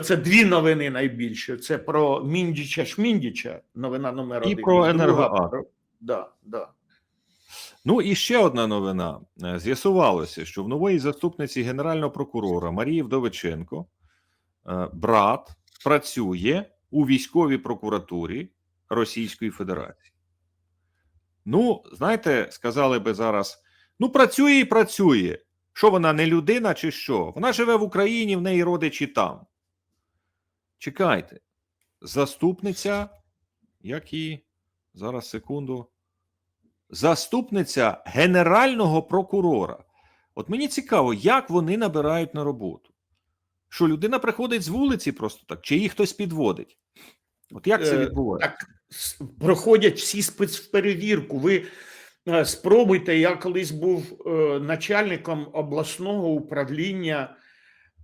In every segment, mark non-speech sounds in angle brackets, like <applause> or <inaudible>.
Це дві новини найбільше. Це про Міндіча Шміндіча, новина номер І один. про друга «Енергоат». про- Да, да. Ну і ще одна новина. Е, З'ясувалося, що в нової заступниці генерального прокурора Марії Вдовиченко е, брат працює у військовій прокуратурі Російської Федерації. Ну, знаєте, сказали би зараз: ну, працює і працює. Що вона не людина, чи що? Вона живе в Україні, в неї родичі там. Чекайте, заступниця, як і зараз секунду заступниця генерального прокурора. От мені цікаво, як вони набирають на роботу. Що людина приходить з вулиці просто так, чи її хтось підводить? От як це Е, відбувається? Так проходять всі спецперевірку. Ви е, спробуйте. Я колись був е, начальником обласного управління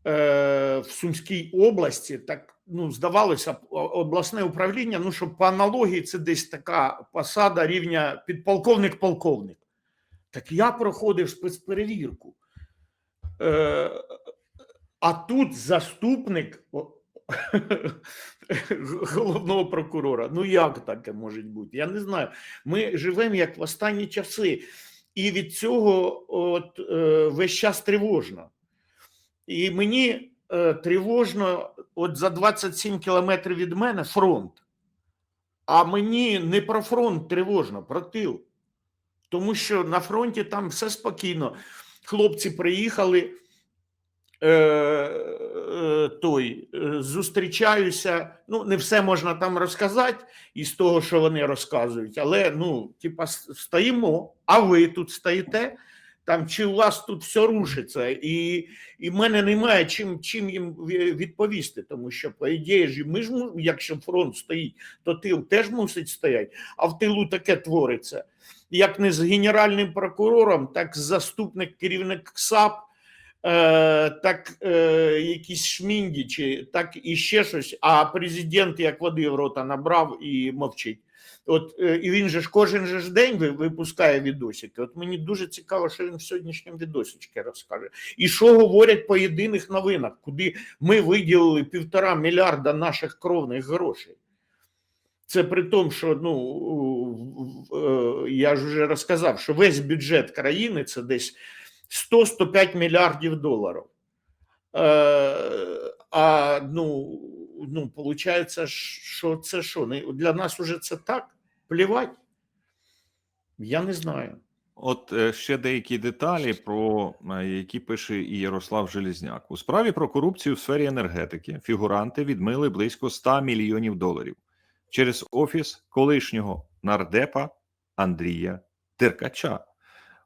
в Сумській області. Так ну здавалося, обласне управління. Ну що по аналогії це десь така посада рівня підполковник-полковник. Так я проходив спецперевірку. Е, а тут заступник <laughs> головного прокурора. Ну як таке може бути? Я не знаю. Ми живемо як в останні часи, і від цього от, е, весь час тривожно. І мені тривожно, от за 27 кілометрів від мене фронт. А мені не про фронт тривожно, про тил. Тому що на фронті там все спокійно. Хлопці приїхали. Е, е, той е, зустрічаюся. Ну, не все можна там розказати із того, що вони розказують, але ну, типа, стоїмо, а ви тут стоїте. Там чи у вас тут все рушиться, і, і в мене немає чим, чим їм відповісти, тому що, по ідеї ж, ми ж, якщо фронт стоїть, то тил теж мусить стояти, а в тилу таке твориться. Як не з генеральним прокурором, так з заступник керівник КСАП, е, так е, якісь шміндічі, так і ще щось. А президент як води в рота набрав і мовчить. От е, і він же ж кожен же ж день випускає відосики. От мені дуже цікаво, що він в сьогоднішньому відосичці розкаже. І що говорять по єдиних новинах, куди ми виділили півтора мільярда наших кровних грошей. Це при тому, що ну е, я ж вже розказав, що весь бюджет країни це десь 100-105 мільярдів доларів. Е, а ну, ну, получається, що це що? Для нас уже це так? Плівать? Я не знаю. От е, ще деякі деталі, про е, які пише і Ярослав Желізняк. У справі про корупцію в сфері енергетики фігуранти відмили близько 100 мільйонів доларів через офіс колишнього нардепа Андрія Деркача.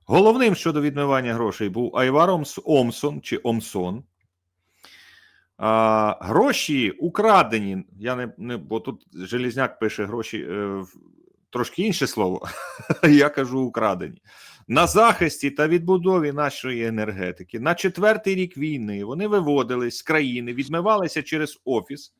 Головним щодо відмивання грошей був Айваром Омсон чи Омсон. А, гроші украдені. Я не, не бо тут Желізняк пише гроші е, трошки інше слово. <laughs> Я кажу украдені. На захисті та відбудові нашої енергетики на четвертий рік війни вони виводились з країни, відмивалися через офіс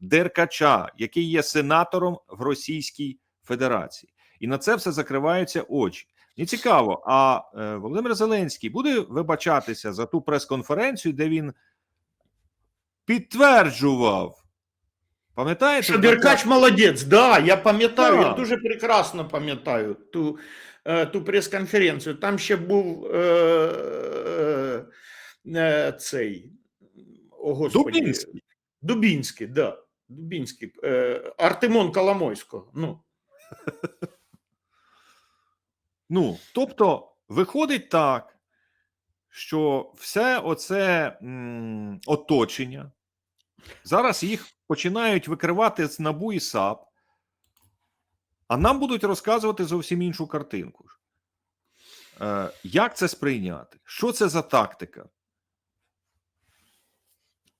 Деркача, який є сенатором в Російській Федерації. І на це все закриваються очі. І цікаво, а е, Володимир Зеленський буде вибачатися за ту прес-конференцію, де він підтверджував. Пам'ятаєте? Що Деркач молодець, да, я пам'ятаю, я дуже прекрасно пам'ятаю ту, е, ту прес-конференцію. Там ще був е, е, е, цей о, Господі, Дубінський. Дубінський, да. Дубінський, е, Артемон Коломойського. Ну, <laughs> Ну, тобто, виходить так, що все оце м, оточення, зараз їх починають викривати з НАБУ і САП, а нам будуть розказувати зовсім іншу картинку. Е, як це сприйняти? Що це за тактика?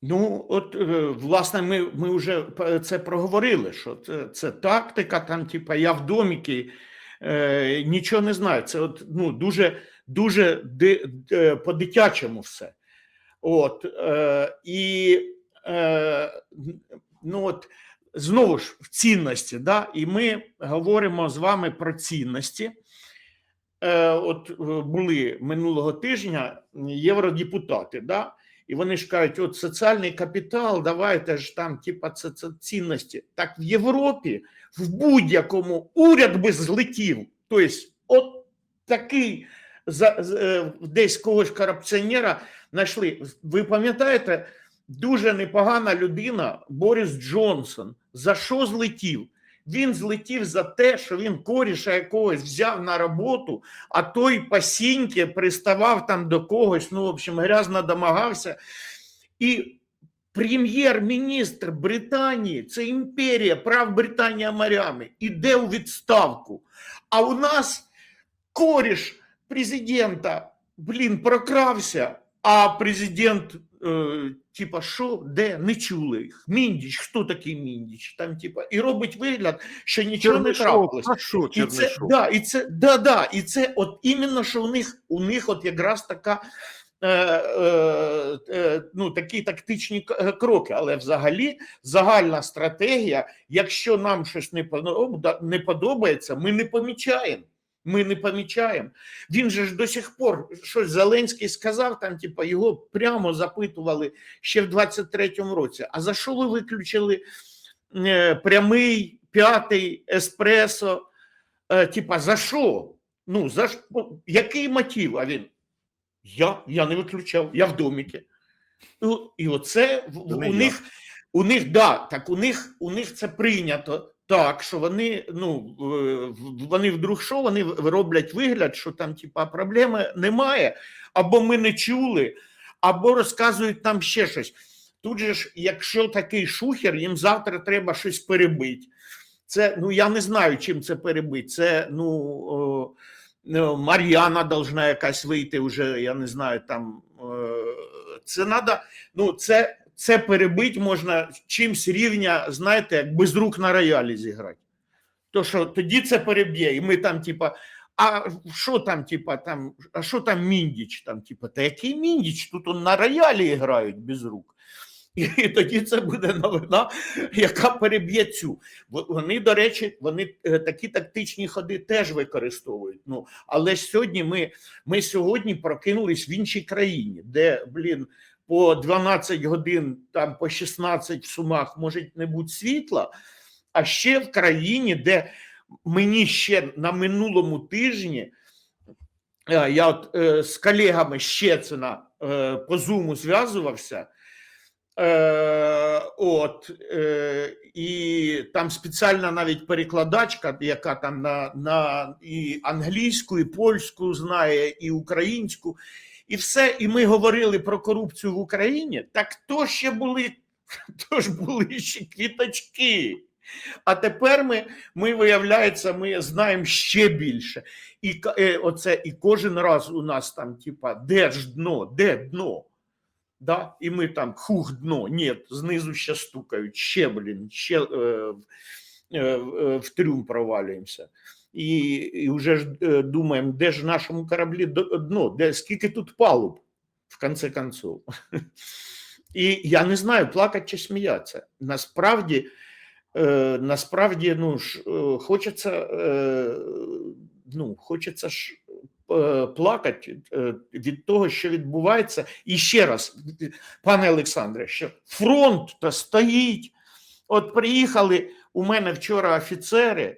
Ну, от, е, власне, ми, ми вже це проговорили, що це, це тактика, там, типа, я в доміки, е, нічого не знаю. Це от, ну, дуже, дуже д- по-дитячому все. От, е, і е, ну, от, знову ж в цінності, да? і ми говоримо з вами про цінності. Е, от е, були минулого тижня євродепутати, да? І вони ж кажуть, от соціальний капітал, давайте ж там, типа, це, це цінності. Так в Європі в будь-якому уряд би злетів. Тобто, от такий за, е, десь когось корупціонера знайшли. Ви пам'ятаєте, дуже непогана людина Борис Джонсон. За що злетів? Він злетів за те, що він коріша якогось взяв на роботу, а той пасіньки приставав там до когось, ну, в общем, грязно домагався. І прем'єр-міністр Британії, це імперія, прав Британія морями, іде у відставку. А у нас коріш президента, блін, прокрався, а президент, типа, що, де, не чули їх. Міндіч, хто такий Міндіч? Там, типа, і робить вигляд, що нічого не трапилось. а що І це, да, і це, да, да, і це от іменно, що у них, у них от якраз така, е, е, е, ну, такі тактичні е, кроки, але взагалі загальна стратегія, якщо нам щось не подобається, ми не помічаємо. Ми не помічаємо. Він же ж до сих пор щось Зеленський сказав, там, типа, його прямо запитували ще в 23-му році. А за що ви виключили е, прямий п'ятий еспресо? Е, типа, за що? Ну, за що? Який мотив? А він? Я, я не виключав, я в доміки. Ну, і оце в- у них, у них, да, так у них, у них це прийнято так, що вони, ну, вони вдруг що, вони роблять вигляд, що там, типа, проблеми немає, або ми не чули, або розказують нам ще щось. Тут же ж, якщо такий шухер, їм завтра треба щось перебити. Це, ну, я не знаю, чим це перебити. Це, ну, ну, Мар'яна должна якась вийти вже, я не знаю, там. е, Це надо, ну, це, це перебити можна чимсь рівня, знаєте, як без рук на роялі зіграти. То що тоді це переб'є, і ми там, типа, а що там, типа, там, а що там міндіч? Там, типа, та який міндіч? Тут он на роялі грають без рук. І тоді це буде новина, яка переб'є цю. Вони, до речі, вони е, такі тактичні ходи теж використовують. Ну, але сьогодні ми, ми сьогодні прокинулись в іншій країні, де, блін, по 12 годин, там по 16 в сумах може не бути світла, а ще в країні, де мені ще на минулому тижні е, я от е, з колегами Щецина е, по зуму зв'язувався. От, і там спеціальна навіть перекладачка, яка там на, на і англійську, і польську знає, і українську, і все. І ми говорили про корупцію в Україні. Так то ще були, <laughs> то ж були ще квіточки. А тепер ми, ми виявляється, ми знаємо ще більше. І е, оце, і кожен раз у нас там, типа, де ж дно, де дно? Да? І ми там хух дно, ні, знизу ще стукають, ще, блін, ще е, е, е, в трюм провалюємося. І, і вже ж е, думаємо, де ж нашому кораблі дно, де, скільки тут палуб, в конце концов. І я не знаю, плакати чи сміятися. Насправді, е, насправді, ну ж, е, хочеться, е, ну, хочеться ж е, плакати е, від того, що відбувається. І ще раз, пане Олександре, що фронт то стоїть. От приїхали у мене вчора офіцери,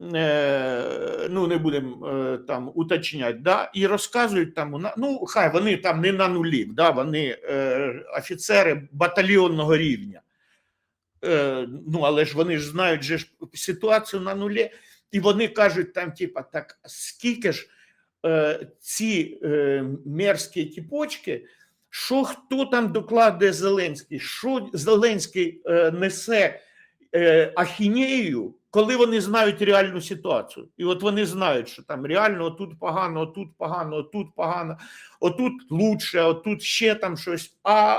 ну не будемо е, там уточняти, да, і розказують там, ну хай вони там не на нулі, да, вони е, офіцери батальйонного рівня. Е, ну, але ж вони ж знають же ж ситуацію на нулі, і вони кажуть там, типа, так скільки ж е, ці е, мерзкі тіпочки, що хто там докладує Зеленський, що Зеленський е, несе е, ахінею, коли вони знають реальну ситуацію. І от вони знають, що там реально отут погано, отут погано, отут погано, отут лучше, отут ще там щось. А,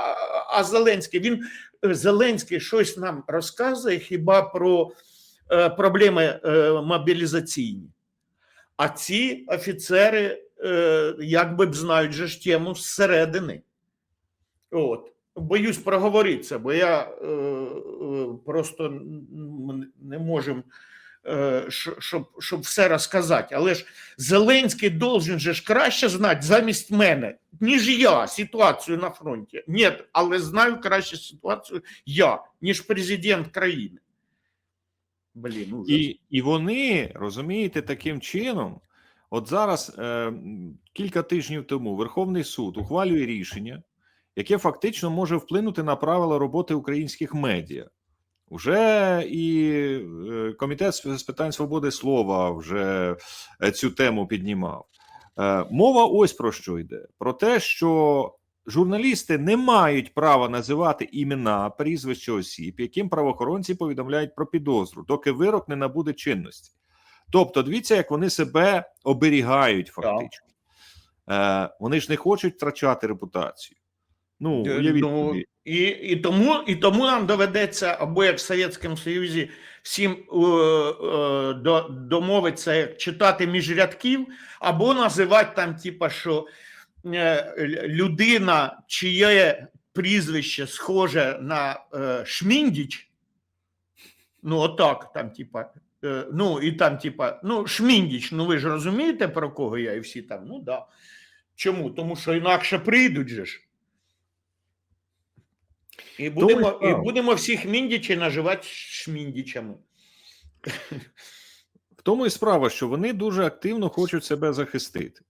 а Зеленський він е, Зеленський щось нам розказує хіба про е, проблеми е, мобілізаційні. А ці офіцери е, якби б знають же ж тему зсередини. От. Боюсь проговоритися, бо я е, е, просто не можемо е, щоб, щоб все розказати. Але ж Зеленський должен же ж краще знати замість мене, ніж я ситуацію на фронті. Ні, але знаю краще ситуацію я, ніж президент країни. Блін, ужас. І, і вони розумієте таким чином. От зараз е, кілька тижнів тому Верховний суд ухвалює рішення, яке фактично може вплинути на правила роботи українських медіа. Уже і е, комітет з питань свободи слова вже е, цю тему піднімав. Е, мова ось про що йде: про те, що журналісти не мають права називати імена, прізвища осіб, яким правоохоронці повідомляють про підозру, доки вирок не набуде чинності. Тобто, дивіться, як вони себе оберігають, фактично. Вони ж не хочуть втрачати репутацію. Ну, Е, уявіть ну, собі. і, і, тому, і тому нам доведеться або як в Совєтському Союзі всім е, е, до, домовитися як читати між рядків, або називати там, типа, що е, людина, чиє прізвище схоже на е, Шміндіч, ну отак, там, типа, е, ну і там, типа, ну, Шміндіч, ну ви ж розумієте, про кого я, і всі там, ну да. Чому? Тому що інакше прийдуть же ж. І будемо, і будемо всіх міндічі наживати шміндічами. В тому і справа, що вони дуже активно хочуть себе захистити.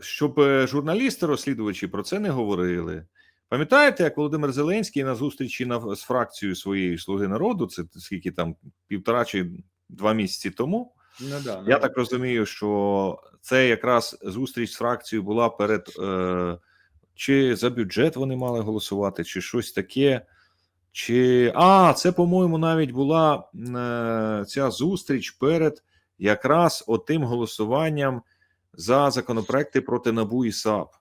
Щоб е, журналісти, розслідувачі про це не говорили. Пам'ятаєте, як Володимир Зеленський на зустрічі на, з фракцією своєї слуги народу, це скільки там півтора чи два місяці тому, Ну, да, Я так розумію, що це якраз зустріч з фракцією була перед е, чи за бюджет вони мали голосувати, чи щось таке. Чи а, це, по-моєму, навіть була е, ця зустріч перед якраз отим голосуванням за законопроекти проти НАБУ і САП.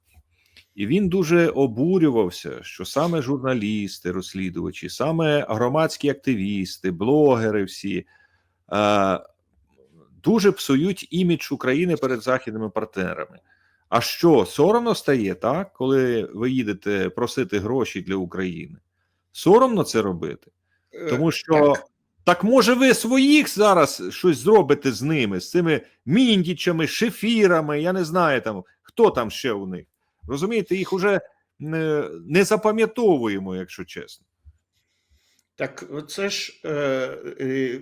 І він дуже обурювався, що саме журналісти, розслідувачі, саме громадські активісти, блогери всі е, дуже псують імідж України перед західними партнерами. А що соромно стає, так, коли ви їдете просити гроші для України? Соромно це робити, Е, тому що так, так. може ви своїх зараз щось зробите з ними, з цими міндічами, шефірами, я не знаю там, хто там ще у них. Розумієте, їх уже не, не запам'ятовуємо, якщо чесно. Так це ж е, е,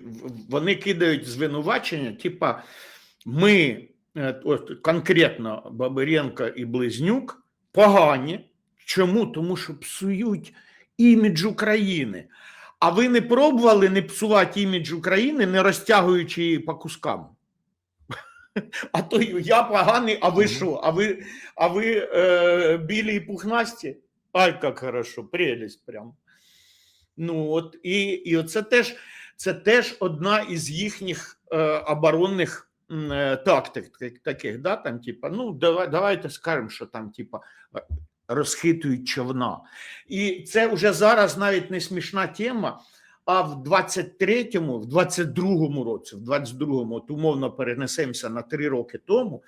вони кидають звинувачення, типа ми, е, конкретно Бабиренко і Близнюк, погані. Чому? Тому що псують імідж України. А ви не пробували не псувати імідж України, не розтягуючи її по кускам? <laughs> А то я поганий, а ви що? А ви, а ви е, білі і пухнасті? Ай, як хорошо, прелість прям. Ну от і, і оце теж це теж одна із їхніх е, оборонних е, тактик, таких, да, там, типа, ну давай, давайте скажемо, що там, типа, е, розхитують човна. І це вже зараз навіть не смішна тема. А в 23-му, в 22-му році, в 22-му, от умовно перенесемося на три роки тому.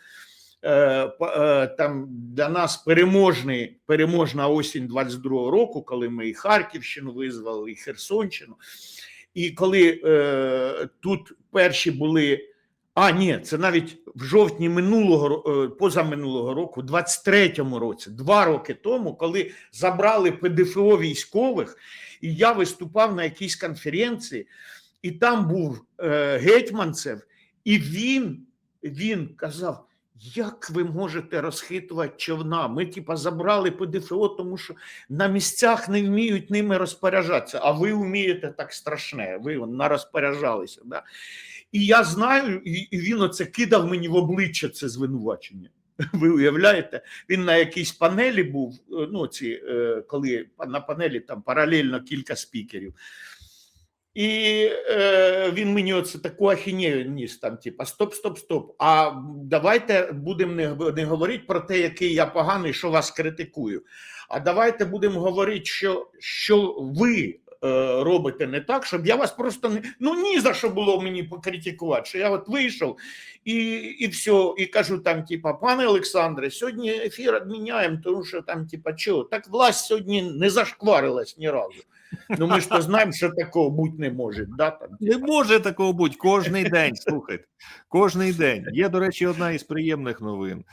Е, е, там для нас переможний, переможна осінь 22-го року, коли ми і Харківщину визвали, і Херсонщину. І коли е, тут перші були. А, ні, це навіть в жовтні минулого е, позаминулого року, 23-му році, два роки тому, коли забрали ПДФО військових, і я виступав на якійсь конференції, і там був е, Гетьманцев, і він, він казав: як ви можете розхитувати човна? Ми, типа, забрали ПДФО, тому що на місцях не вміють ними розпоряджатися, а ви вмієте так страшне, ви нарозпоряджалися. Да? І я знаю, і він оце кидав мені в обличчя це звинувачення. <laughs> Ви уявляєте? Він на якійсь панелі був. е, Ну, ці, е, коли на панелі там паралельно кілька спікерів. І е, він мені оце таку ахінею ніс там, типа, стоп, стоп, стоп. А давайте будемо не, не говорити про те, який я поганий, що вас критикую. А давайте будемо говорити, що, що ви робите не так, щоб я вас просто не ну ні за що було мені покритикувати. Що я от вийшов і, і все, і кажу там, типа, пане Олександре, сьогодні ефір відміняємо, тому що там, типа, чого, так власть сьогодні не зашкварилась ні разу. Ну ми ж то знаємо, що такого бути не може. Да, там, Не може такого бути кожний день. Слухайте, кожний день. Є, до речі, одна із приємних новин.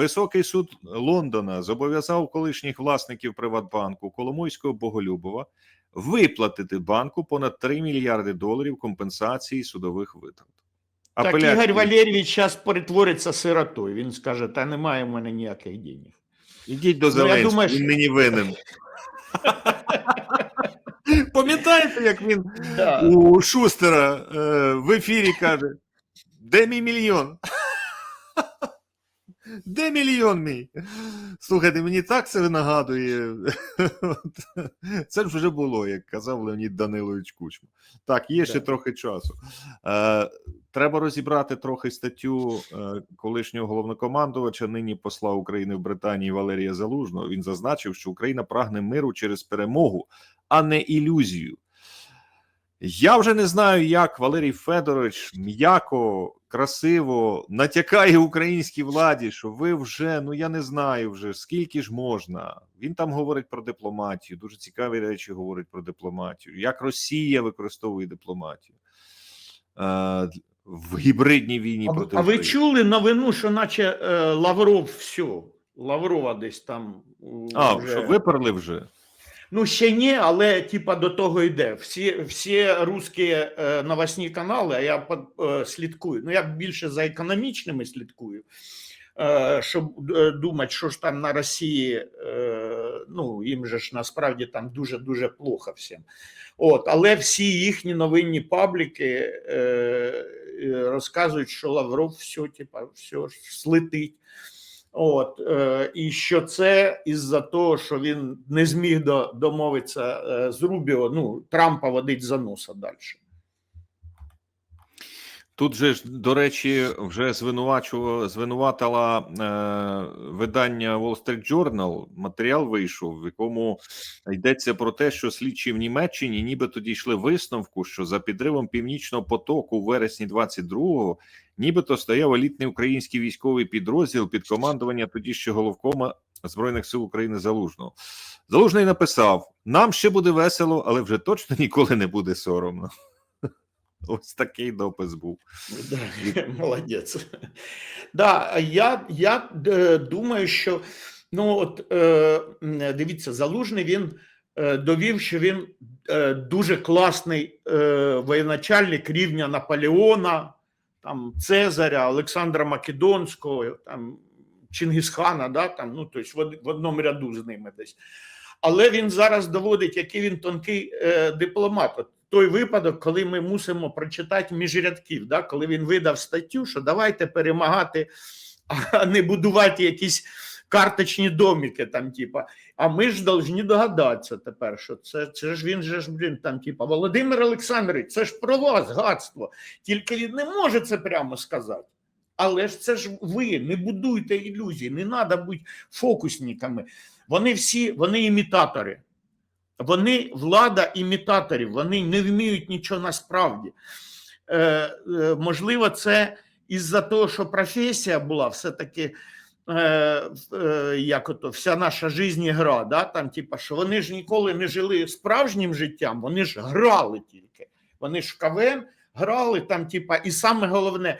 Високий суд Лондона зобов'язав колишніх власників Приватбанку Коломойського Боголюбова виплатити банку понад 3 мільярди доларів компенсації судових витрат. Так Ігор Валерійович зараз перетвориться сиротою. Він скаже: та немає в мене ніяких денег. Ідіть до Ну, Зеленського, думаю, він що- мені винен. Пам'ятаєте, як він Да. у Шустера е, в ефірі каже: Де мій мільйон? Де мільйон мій? Слухайте, мені так це нагадує. Це ж вже було, як казав Леонід Данилович Кучма. Так, є ще трохи часу. Е, треба розібрати трохи статтю е, колишнього головнокомандувача, нині посла України в Британії Валерія Залужного. Він зазначив, що Україна прагне миру через перемогу, а не ілюзію. Я вже не знаю, як Валерій Федорович м'яко, красиво натякає українській владі, що ви вже, ну я не знаю вже скільки ж можна. Він там говорить про дипломатію, дуже цікаві речі говорить про дипломатію, як Росія використовує дипломатію е, в гібридній війні А, проти а ви чули новину, що наче е, Лавров все, Лаврова десь там. А, вже... що виперли вже? Ну, ще ні, але типа до того йде. Всі, всі русські е, новосні канали, а я е, слідкую. Ну, я більше за економічними слідкую, е, щоб думати, що ж там на Росії, ну, їм же ж насправді там дуже-дуже плохо всім. От, але всі їхні новинні пабліки розказують, що Лавров все, типа, все ж слетить. От, е, і що це із-за того, що він не зміг до, домовитися е, з Рубіо, ну, Трампа водить за носа далі. Тут же ж, до речі, вже звинувачував, звинуватила е, видання Wall Street Journal. Матеріал вийшов, в якому йдеться про те, що слідчі в Німеччині нібито дійшли висновку, що за підривом північного потоку у вересні 22-го нібито стояв елітний український військовий підрозділ під командування тоді ще головкома Збройних сил України Залужного. Залужний написав: нам ще буде весело, але вже точно ніколи не буде соромно. <laughs> Ось такий допис був. Да, <laughs> молодець. Да, я, я е, думаю, що ну от е, дивіться, залужний він е, довів, що він дуже класний воєначальник рівня Наполеона, там Цезаря, Олександра Македонського, там Чингісхана, да, там, ну, тобто в одному ряду з ними десь. Але він зараз доводить, який він тонкий е, дипломат. От той випадок, коли ми мусимо прочитати між рядків, да, коли він видав статтю, що давайте перемагати, а не будувати якісь карточні домики, там, типа. А ми ж повинні догадатися тепер, що це, це ж він же ж, блін, там, типа, Володимир Олександрович, це ж про вас гадство. Тільки він не може це прямо сказати. Але ж це ж ви, не будуйте ілюзій, не треба бути фокусниками. Вони всі, вони імітатори. Вони влада імітаторів, вони не вміють нічого насправді. Е, е, можливо, це із-за того, що професія була все-таки. Е, е, як ото, вся наша життя гра, да? там, типа, що вони ж ніколи не жили справжнім життям, вони ж грали тільки. Вони ж в КВН грали там, типа, і саме головне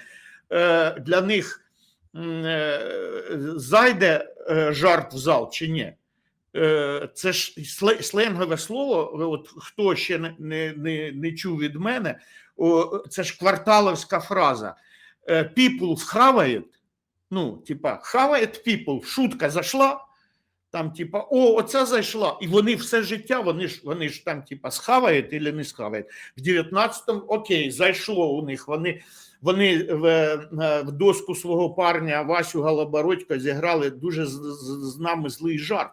для них зайде жарт в зал чи ні. Е, Це ж сленгове слово. От хто ще не, не, не, не чув від мене, це ж кварталовська фраза. Е, People хавает, ну, типа, хавает people, шутка зайшла, там, типа, о, оця зайшла. І вони все життя, вони ж, вони ж там, типа, схавають або не схавають. В 19-му, окей, зайшло у них. Вони, вони в, е, в доску свого парня Васю Галабородька зіграли дуже з, з, з нами злий жарт.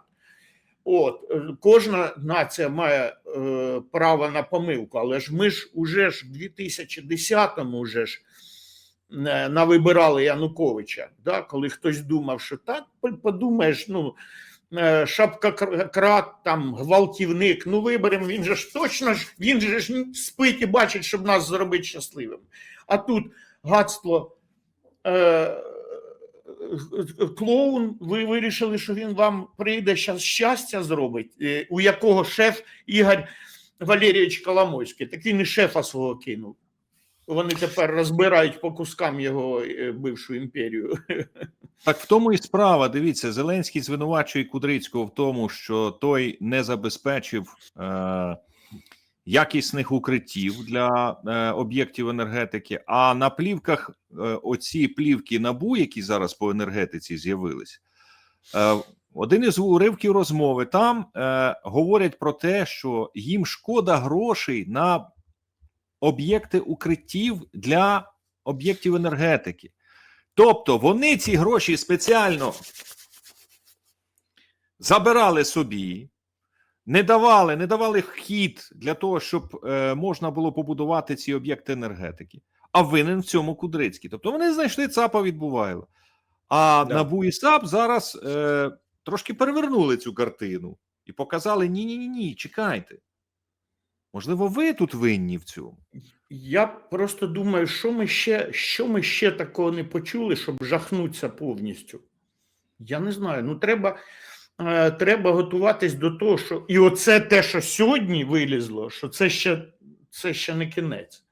От, е, кожна нація має е, право на помилку, але ж ми ж уже ж в 2010-му вже ж е, навибирали Януковича, да, коли хтось думав, що так, подумаєш, ну, е, шапка-крат, там гвалтівник. Ну, виберемо, він же ж точно ж, він же ж спить і бачить, щоб нас зробити щасливим. А тут гадство. Е, клоун, ви вирішили, що він вам прийде щас щастя зробить, е, у якого шеф Ігор Валерійович Коломойський. Так він і шефа свого кинув. Вони тепер розбирають по кускам його е, бившу імперію. <laughs> Так в тому і справа. Дивіться, Зеленський звинувачує Кудрицького в тому, що той не забезпечив е, якісних укриттів для е, об'єктів енергетики. А на плівках е, оці плівки набу, які зараз по енергетиці з'явились, е, один із уривків розмови там е, говорять про те, що їм шкода грошей на об'єкти укриттів для об'єктів енергетики. Тобто вони ці гроші спеціально забирали собі, не давали, не давали хід для того, щоб е, можна було побудувати ці об'єкти енергетики. А винен в цьому Кудрицький. Тобто вони знайшли ЦАПа відбувайло. А Да. НАБУ і САП зараз е, трошки перевернули цю картину і показали: ні, ні, ні, ні, чекайте. Можливо, ви тут винні в цьому. Я просто думаю, що ми ще, що ми ще такого не почули, щоб жахнутися повністю. Я не знаю. Ну, треба, е, треба готуватись до того, що і оце те, що сьогодні вилізло, що це ще, це ще не кінець.